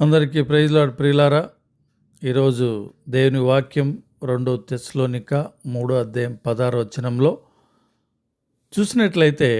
అందరికీ ప్రైజ్లాడ్ ప్రియులారా ఈరోజు దేవుని వాక్యం రెండో తెస్లోనిక మూడో అధ్యాయం పదహారు వచనంలో చూసినట్లయితే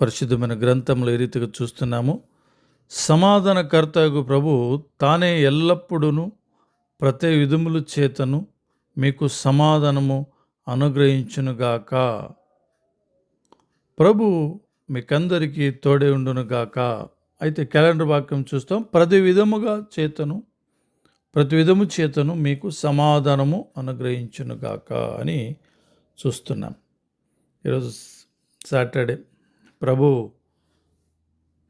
పరిశుద్ధమైన గ్రంథంలో ఈ రీతిగా చూస్తున్నాము. సమాధానకర్తకు ప్రభు తానే ఎల్లప్పుడూ ప్రతి విధములు చేతను మీకు సమాధానము అనుగ్రహించునుగాక. ప్రభు మీకందరికీ తోడే ఉండునుగాక. అయితే క్యాలెండర్ వాక్యం చూస్తాం. ప్రతి విధముగా చేతను ప్రతి విధము చేతను మీకు సమాధానము అనుగ్రహించునుగాక అని చూస్తున్నాం. ఈరోజు సాటర్డే. ప్రభు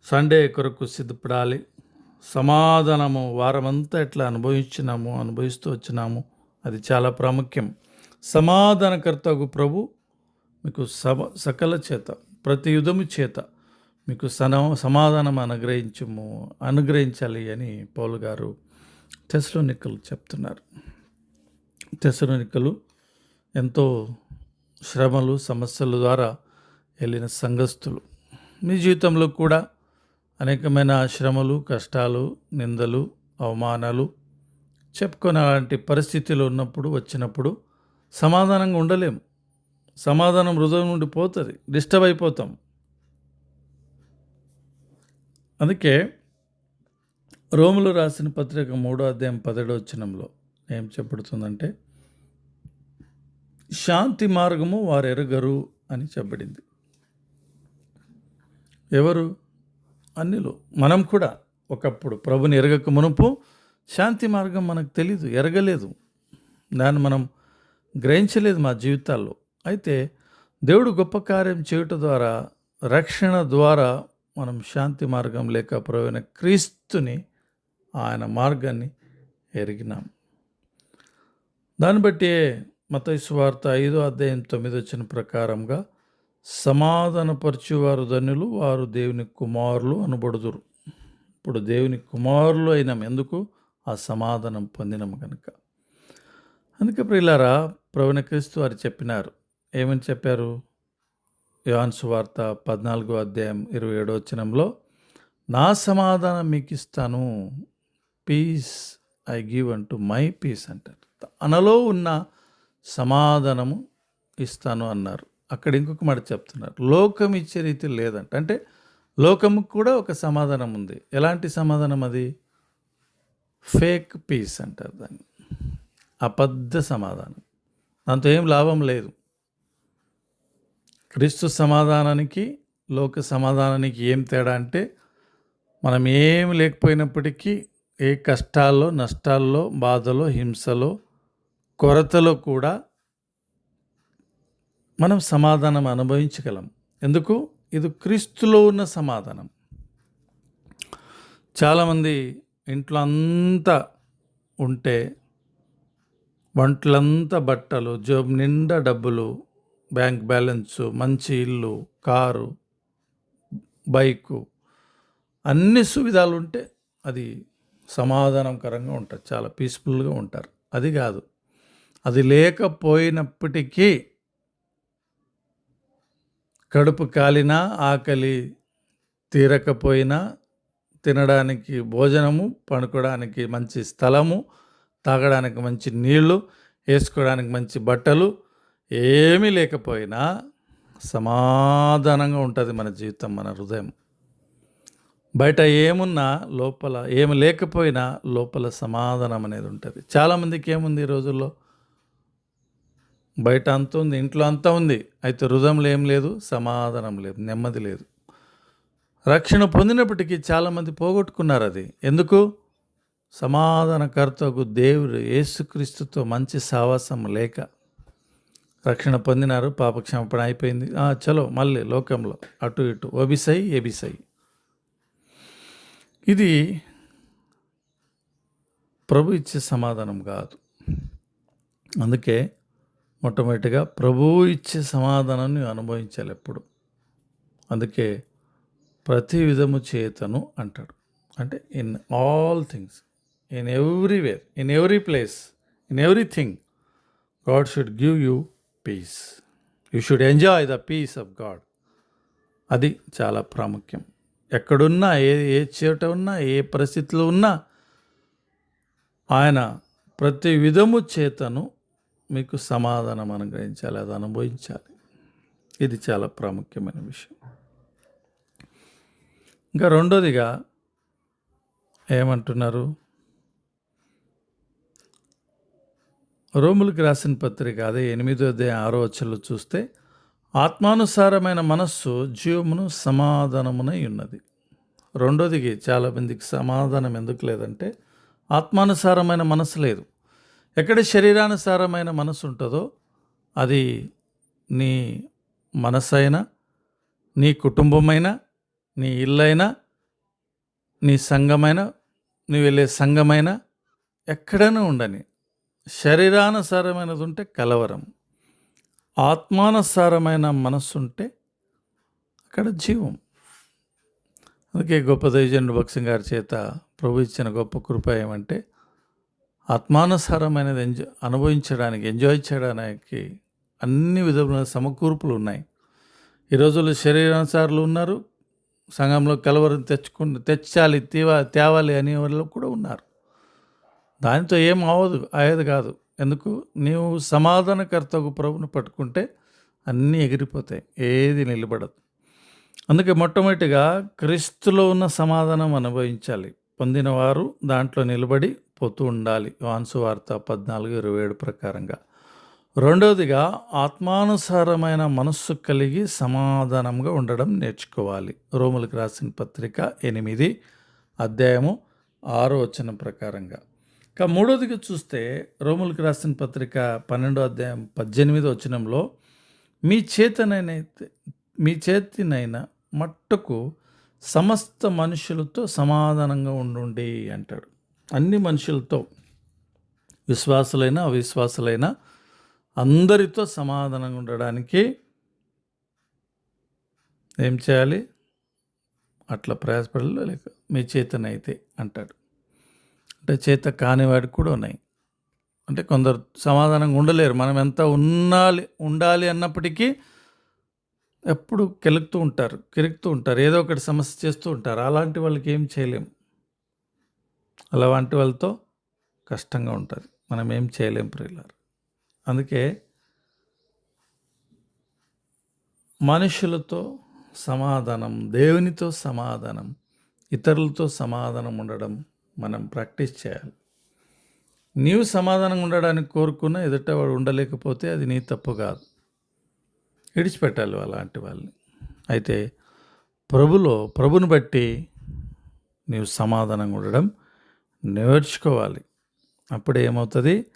సండే కొరకు సిద్ధపడాలి. సమాధానము వారమంతా ఎట్లా అనుభవించినాము అనుభవిస్తూ వచ్చినాము అది చాలా ప్రాముఖ్యం. సమాధానకర్తకు ప్రభు మీకు సమ సకల చేత ప్రతి యుధము చేత మీకు సన సమాధానం అనుగ్రహించము అనుగ్రహించాలి అని పౌలు గారు తెసలోనికలు చెప్తున్నారు. తెసలోనికలు ఎంతో శ్రమలు సమస్యల ద్వారా వెళ్ళిన సంఘస్థులు. మీ జీవితంలో కూడా అనేకమైన శ్రమలు కష్టాలు నిందలు అవమానాలు చెప్పుకొని అలాంటి పరిస్థితిలో ఉన్నప్పుడు వచ్చినప్పుడు సమాధానంగా ఉండలేము. సమాధానం హృదయం నుండి పోతుంది డిస్టర్బ్ అయిపోతాం. అందుకే రోములు రాసిన పత్రిక మూడో అధ్యాయం పదిహేడో వచ్చినంలో ఏం చెప్పబడుతుందంటే శాంతి మార్గము వారు ఎరగరు అని చెప్పబడింది. ఎవరు? అన్నిలు. మనం కూడా ఒకప్పుడు ప్రభుని ఎరగక మునుపు శాంతి మార్గం మనకు తెలీదు ఎరగలేదు. దాన్ని మనం గ్రహించలేదు మా జీవితాల్లో. అయితే దేవుడు గొప్ప కార్యం చేయటం ద్వారా రక్షణ ద్వారా మనం శాంతి మార్గం లేక ప్రవీణ క్రీస్తుని ఆయన మార్గాన్ని ఎరిగినాం. దాన్ని బట్టి మతైస్వార్త ఐదో అధ్యాయం తొమ్మిది వచ్చిన ప్రకారంగా సమాధానపరిచేవారు ధన్యులు వారు దేవుని కుమారులు అనబడుదురు. ఇప్పుడు దేవుని కుమారులు అయినాం ఎందుకు? ఆ సమాధానం పొందినాం కనుక అందుకే ప్రియులారా ప్రవీణ క్రీస్తు వారు చెప్పినారు. ఏమని చెప్పారు? యోహాన్ సువార్త పద్నాలుగో అధ్యాయం ఇరవై ఏడో వచనంలో నా సమాధానం మీకు ఇస్తాను పీస్ ఐ గివ్ అంటూ మై పీస్ అంటారు. తనలో ఉన్న సమాధానము ఇస్తాను అన్నారు. అక్కడ ఇంకొక మాట చెప్తున్నారు. లోకం ఇచ్చే రీతి లేదంట. అంటే లోకము కూడా ఒక సమాధానం ఉంది. ఎలాంటి సమాధానం అది? ఫేక్ పీస్ అంటారు దాన్ని. అబద్ధ సమాధానం. దాంతో ఏం లాభం లేదు. క్రీస్తు సమాధానానికి లోక సమాధానానికి ఏం తేడా అంటే మనం ఏం లేకపోయినప్పటికీ ఏ కష్టాల్లో నష్టాల్లో బాధలో హింసలో కొరతలో కూడా మనం సమాధానం అనుభవించగలం. ఎందుకు? ఇది క్రీస్తులో ఉన్న సమాధానం. చాలామంది ఇంట్లో అంతా ఉంటే వంటలంతా బట్టలు జోబు నిండా డబ్బులు బ్యాంక్ బ్యాలెన్స్ మంచి ఇల్లు కారు బైకు అన్ని సువిధాలు ఉంటే అది సమాధానకరంగా ఉంటుంది చాలా పీస్ఫుల్గా ఉంటారు. అది కాదు. అది లేకపోయినప్పటికీ కడుపు కాలినా ఆకలి తీరకపోయినా తినడానికి భోజనము పడుకోవడానికి మంచి స్థలము తాగడానికి మంచి నీళ్ళు వేసుకోవడానికి మంచి బట్టలు ఏమీ లేకపోయినా సమాధానంగా ఉంటుంది మన జీవితం మన హృదయం. బయట ఏమున్నా లోపల ఏమి లేకపోయినా లోపల సమాధానం అనేది ఉంటుంది. చాలామందికి ఏముంది ఈ రోజుల్లో? బయట అంత ఉంది ఇంట్లో అంతా ఉంది. అయితే హృదయంలో ఏం లేదు సమాధానం లేదు నెమ్మది లేదు. రక్షణ పొందినప్పటికీ చాలామంది పోగొట్టుకున్నారు అది. ఎందుకు? సమాధానకర్తకు దేవుడు యేసుక్రీస్తుతో మంచి సావాసం లేక. రక్షణ పొందినారు పాపక్షమపణ అయిపోయింది. చలో మళ్ళీ లోకంలో. అటు ఇటు. ఓబిసై ఏబిసై. ఇది ప్రభు ఇచ్చే సమాధానం కాదు. అందుకే మొట్టమొదటిగా ప్రభు ఇచ్చే సమాధానాన్ని అనుభవించాలి ఎప్పుడు. అందుకే ప్రతి విధము చేతను అంటాడు. అంటే in all things in everywhere in every place in everything God should give you peace you should enjoy the peace of God అది చాలా ప్రాముఖ్యం. ఎక్కడున్నా ఏ ఏ చోట ఉన్నా ఏ పరిస్థితిలో ఉన్నా ఆయన ప్రతి విధము చేతను మీకు సమాధానం అనుగ్రహించాలి అది అనుభవించాలి. ఇది చాలా ప్రాముఖ్యమైన విషయం. ఇంకా రెండోదిగా ఏమంటున్నారు? రోములకు రాసిన పత్రిక అదే ఎనిమిదో అధ్యాయం ఆరో వచ్చలు చూస్తే ఆత్మానుసారమైన మనస్సు జీవమును సమాధానమునై ఉన్నది. రెండోదికి చాలా మందికి సమాధానం ఎందుకు లేదంటే ఆత్మానుసారమైన మనసు లేదు. ఎక్కడ శరీరానుసారమైన మనసు ఉంటుందో అది నీ మనసైనా నీ కుటుంబమైనా నీ ఇల్లైనా నీ సంఘమైనా నీ వెళ్ళే సంఘమైనా ఎక్కడైనా ఉండని శరీరానుసారమైనది ఉంటే కలవరం ఆత్మానుసారమైన మనస్సు ఉంటే అక్కడ జీవం. అందుకే గొప్ప దైవజనుడు భక్సింగ్ గారి చేత ప్రభు ఇచ్చిన గొప్ప కృప ఏమంటే ఆత్మానుసారమైనది ఎంజాయ్ అనుభవించడానికి ఎంజాయ్ చేయడానికి అన్ని విధములైన సమకూర్పులు ఉన్నాయి ఈ రోజుల్లో శరీరానుసారులు ఉన్నారు సంఘంలో కలవరం తెచ్చుకుని తెచ్చాలి తీవా తేవాలి అనే వాళ్ళు కూడా ఉన్నారు. దానితో ఏం అవ్వదు అయ్యేది కాదు. ఎందుకు? నీవు సమాధానకర్తకు ప్రభుని పట్టుకుంటే అన్నీ ఎగిరిపోతాయి ఏది నిలబడదు. అందుకే మొట్టమొదటిగా క్రీస్తులో ఉన్న సమాధానం అనుభవించాలి. పొందినవారు దాంట్లో నిలబడి పోతూ ఉండాలి. వాన్సు వార్త పద్నాలుగు ఇరవై ఏడు ప్రకారంగా. రెండవదిగా ఆత్మానుసారమైన మనస్సు కలిగి సమాధానంగా ఉండడం నేర్చుకోవాలి. రోములకు రాసిన పత్రిక ఎనిమిది అధ్యాయము ఆరో వచనం ప్రకారంగా. ఇక మూడోదిగా చూస్తే రోములకు రాసిన పత్రిక పన్నెండో అధ్యాయం పద్దెనిమిదో వచనంలో మీ చేతనైతే మీ చేతినైనా మట్టుకు సమస్త మనుషులతో సమాధానంగా ఉండుండి అంటాడు. అన్ని మనుషులతో విశ్వాసులైన అవిశ్వాసులైన అందరితో సమాధానంగా ఉండడానికి ఏం చేయాలి? అట్లా ప్రయాసపడాలి లేక మీ చేతనైతే అంటాడు. అంటే చేత కానివాడికి కూడా ఉన్నాయి. అంటే కొందరు సమాధానంగా ఉండలేరు. మనం ఎంత ఉండాలి ఉండాలి అన్నప్పటికీ ఎప్పుడు కెలుగుతూ ఉంటారు కిరుకుతూ ఉంటారు ఏదో ఒకటి సమస్య చేస్తూ ఉంటారు. అలాంటి వాళ్ళకి ఏం చేయలేం. అలాంటి వాళ్ళతో కష్టంగా ఉంటుంది. మనం ఏం చేయలేం ప్రియులారు. అందుకే మనుషులతో సమాధానం దేవునితో సమాధానం ఇతరులతో సమాధానం ఉండడం మనం ప్రాక్టీస్ చేయాలి. నీవు సమాధానంగా ఉండడానికి కోరుకున్న ఎదుటవాడు ఉండలేకపోతే అది నీ తప్పు కాదు. విడిచిపెట్టాలి అలాంటి వాళ్ళని. అయితే ప్రభులో ప్రభుని బట్టి నీవు సమాధానంగా ఉండడం నేర్చుకోవాలి. అప్పుడు ఏమవుతుంది?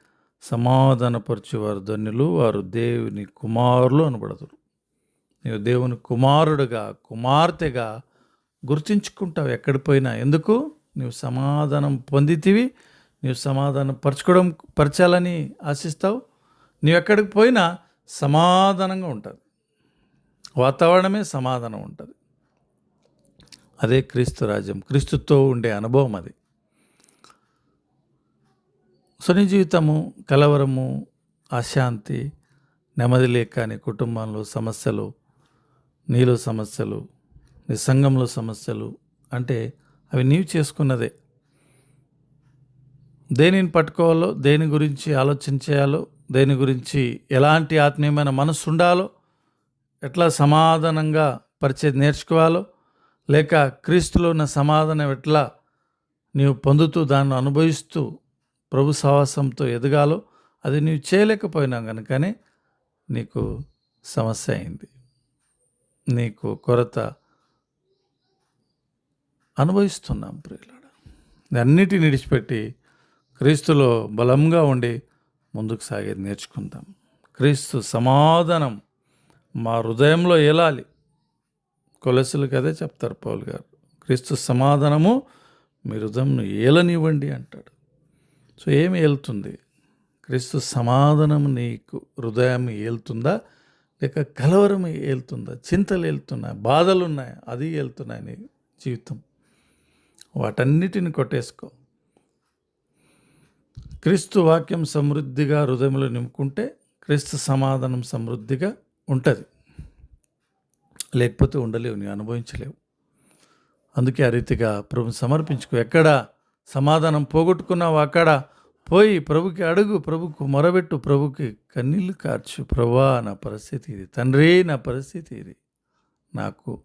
సమాధానపరచువారు ధన్యులు వారు దేవుని కుమారులు అనబడదురు. నీవు దేవుని కుమారుడుగా కుమార్తెగా గుర్తించుకుంటావు ఎక్కడ పోయినా ఎందుకు? నీవు సమాధానం పొందితివి నీవు సమాధానం పరచుకోవడం పరచాలని ఆశిస్తావు. నీవు ఎక్కడికి పోయినా సమాధానంగా ఉంటుంది. వాతావరణమే సమాధానం ఉంటుంది. అదే క్రీస్తు రాజ్యం క్రీస్తుతో ఉండే అనుభవం అది. సుని జీవితము కలవరము అశాంతి నెమ్మది లేక నీ కుటుంబంలో సమస్యలు నీలో సమస్యలు నీ సంఘంలో సమస్యలు అంటే అవి నీవు చేసుకున్నదే. దేనిని పట్టుకోవాలో దేని గురించి ఆలోచన చేయాలో దేని గురించి ఎలాంటి ఆత్మీయమైన మనసు ఉండాలో ఎట్లా సమాధానంగా పరిచయం నేర్చుకోవాలో లేక క్రీస్తులో ఉన్న సమాధానం ఎట్లా నీవు పొందుతూ దాన్ని అనుభవిస్తూ ప్రభు సహవాసంతో ఎదగాలో అది నీవు చేయలేకపోయినా కనుకనే నీకు సమస్య అయింది. నీకు కొరత అనుభవిస్తున్నాం ప్రియులాడ అన్నిటిని విడిచిపెట్టి క్రీస్తులో బలంగా ఉండి ముందుకు సాగేది నేర్చుకుందాం. క్రీస్తు సమాధానం మా హృదయంలో ఏలాలి? కొలసులు కదే చెప్తారు పౌల్ గారు. క్రీస్తు సమాధానము మీ హృదయంను ఏలనివ్వండి అంటాడు. సో ఏమి ఏలుతుంది? క్రీస్తు సమాధానం నీకు హృదయం ఏలుతుందా? లేక కలవరం ఏలుతుందా? చింతలు ఏలుతున్నాయి? బాధలున్నాయి అది ఏలుతున్నాయి నీ జీవితం? వాటన్నిటిని కొట్టేసుకో. క్రీస్తు వాక్యం సమృద్ధిగా హృదయంలో నింపుకుంటే క్రీస్తు సమాధానం సమృద్ధిగా ఉంటుంది. లేకపోతే ఉండలేవు నీ అనుభవించలేవు. అందుకే ఆ రీతిగా ప్రభు సమర్పించుకో. ఎక్కడ సమాధానం పోగొట్టుకున్నావు అక్కడ పోయి ప్రభుకి అడుగు ప్రభుకు మొరబెట్టు ప్రభుకి కన్నీళ్ళు కార్చు. ప్రభా నా పరిస్థితి ఇది. తండ్రి నా పరిస్థితి ఇది. నాకు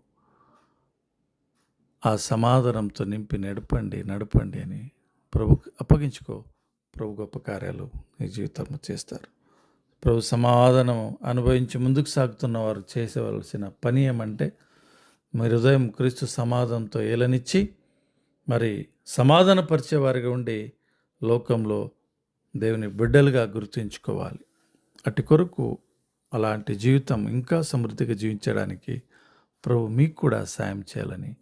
ఆ సమాధానంతో నింపి నడపండి నడపండి అని ప్రభు అప్పగించుకో. ప్రభు గొప్ప కార్యాలు నీ జీవితంలో చేస్తారు. ప్రభు సమాధానం అనుభవించి ముందుకు సాగుతున్న వారు చేసేవలసిన పని ఏమంటే మీ హృదయం క్రీస్తు సమాధానంతో ఏలనిచ్చి మరి సమాధానపరిచేవారిగా ఉండి లోకంలో దేవుని బిడ్డలుగా గుర్తుంచుకోవాలి. అటు కొరకు అలాంటి జీవితం ఇంకా సమృద్ధిగా జీవించడానికి ప్రభు మీకు కూడా సాయం చేయాలని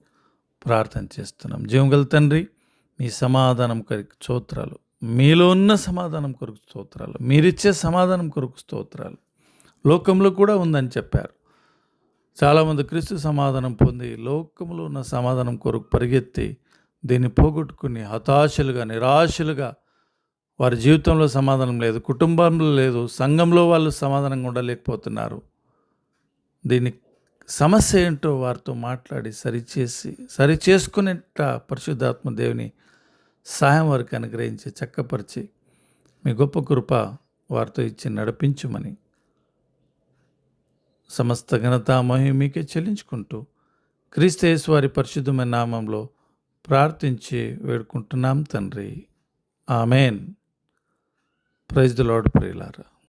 ప్రార్థన చేస్తున్నాం. జీవంగల తండ్రి మీ సమాధానం కొరకు స్తోత్రాలు. మీలో ఉన్న సమాధానం కొరకు స్తోత్రాలు. మీరిచ్చే సమాధానం కొరకు స్తోత్రాలు. లోకంలో కూడా ఉందని చెప్పారు. చాలామంది క్రీస్తు సమాధానం పొంది లోకంలో ఉన్న సమాధానం కొరకు పరిగెత్తి దీన్ని పోగొట్టుకుని హతాశలుగా నిరాశలుగా వారి జీవితంలో సమాధానం లేదు కుటుంబంలో లేదు సంఘంలో వాళ్ళు సమాధానంగా ఉండలేకపోతున్నారు. దీన్ని సమస్య ఏంటో వారితో మాట్లాడి సరిచేసి సరి చేసుకునేట పరిశుద్ధాత్మ దేవుని సహాయం వారికి అనుగ్రహించి చక్కపరిచి మీ గొప్ప కృప వారితో ఇచ్చి నడిపించుమని సమస్త ఘనత మహిమ మీకే చెల్లించుకుంటూ క్రీస్తేశ్వరి వారి పరిశుద్ధమైన నామంలో ప్రార్థించి వేడుకుంటున్నాం తండ్రి. ఆమెన్. ప్రైజ్ ద లార్డ్ ప్రియులారా.